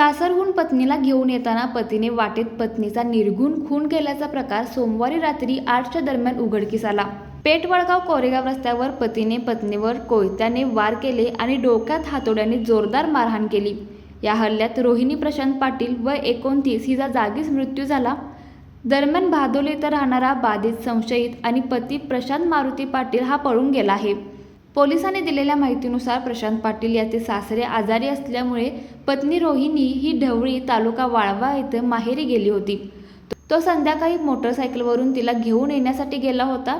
सासरहून पत्नीला घेऊन येताना पतीने वाटेत पत्नीचा निर्गुण खून केल्याचा प्रकार सोमवारी रात्री आठच्या दरम्यान उघडकीस आला. पेटवळगाव कोरेगाव रस्त्यावर पतीने पत्नीवर कोयत्याने वार केले आणि डोक्यात हातोड्याने जोरदार मारहाण केली. या हल्ल्यात रोहिणी प्रशांत पाटील व एकोणतीस हिचा जागीच मृत्यू झाला. दरम्यान भादोली इथं राहणारा बाधित संशयित आणि पती प्रशांत मारुती पाटील हा पळून गेला आहे. पोलिसांनी दिलेल्या माहितीनुसार प्रशांत पाटील याचे सासरे आजारी असल्यामुळे पत्नी रोहिणी ही ढवळी तालुका वाळवा इथं माहेरी गेली होती. तो संध्याकाळी मोटरसायकलवरून तिला घेऊन येण्यासाठी गेला होता.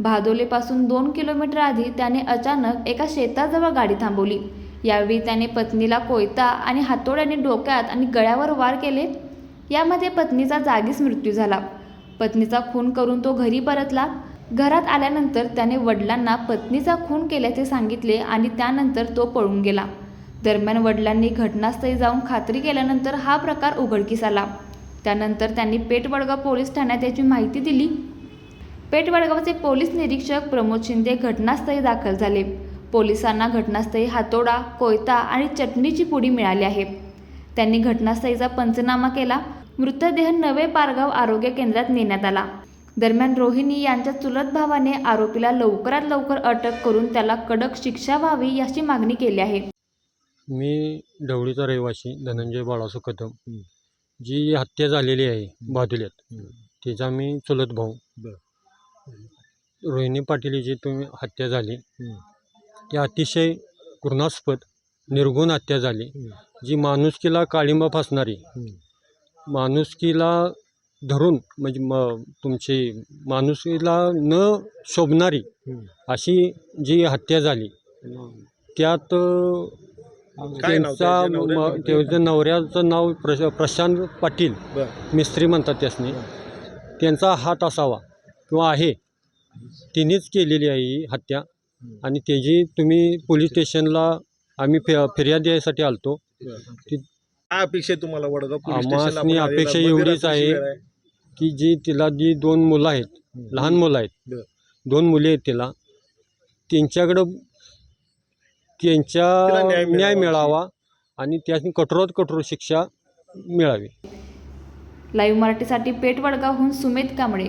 भादोलेपासून दोन किलोमीटर आधी त्याने अचानक एका शेताजवळ गाडी थांबवली. यावेळी त्याने पत्नीला कोयता आणि हातोड्याने डोक्यात आणि गळ्यावर वार केले. यामध्ये पत्नीचा जागीच मृत्यू झाला. पत्नीचा खून करून तो घरी परतला. घरात आल्यानंतर त्याने वडिलांना पत्नीचा खून केल्याचे सांगितले आणि त्यानंतर तो पळून गेला. दरम्यान वडिलांनी घटनास्थळी जाऊन खात्री केल्यानंतर हा प्रकार उघडकीस आला. त्यानंतर त्यांनी पेठवडगाव पोलीस ठाण्यात याची माहिती दिली. पेठवडगावचे पोलीस निरीक्षक प्रमोद शिंदे घटनास्थळी दाखल झाले. पोलिसांना घटनास्थळी हातोडा कोयता आणि चटणीची पुडी मिळाली आहे. त्यांनी घटनास्थळीचा पंचनामा केला. मृतदेह नवे पारगाव आरोग्य केंद्रात नेण्यात आला. दरम्यान रोहिणी यांच्या चुलत भावाने आरोपीला लवकरात लवकर अटक करून त्याला कडक शिक्षा व्हावी याची मागणी केली आहे. मी ढवळीचा रहिवासी धनंजय बाळासो कदम. जी हत्या झालेली आहे बादुल्यात तिचा मी चुलत भाऊ. रोहिणी पाटील हिची तुम्ही हत्या झाली ती अतिशय घृणास्पद निर्गुण हत्या झाली. जी माणुसकीला काळिंबा फासणारी माणुसकीला धरून म्हणजे म तुमची माणुसकीला न शोभणारी अशी जी हत्या झाली त्यात त्यांचा त्याच्या नवऱ्याचं? म- त्याच्या नवऱ्याचं नाव प्रश प्रशांत पाटील मिस्त्री म्हणतात त्यासनी त्यांचा हात असावा किंवा आहे तिनेच केलेली आहे ही हत्या. आणि त्याची तुम्ही पोलीस स्टेशनला आम्ही फि फिर्याद द्यायसाठी आलतो ती काय अपेक्षा आहे तुम्हाला वडगाव पोलीस आम्हासनी स्टेशनला आपण आलेला अपेक्षा एवढीच आहे. की जी तिला जी दोन मुलं आहेत लहान मुलं आहेत बरं. दोन मुले आहेत तिला त्यांच्याकडं त्यांच्या तिला न्याय न्याय मिळावा. आणि त्यासनी कठोरात कठोर शिक्षा मिळावी लाईव्ह मराठीसाठी पेठवडगावहून Sumedh Kamble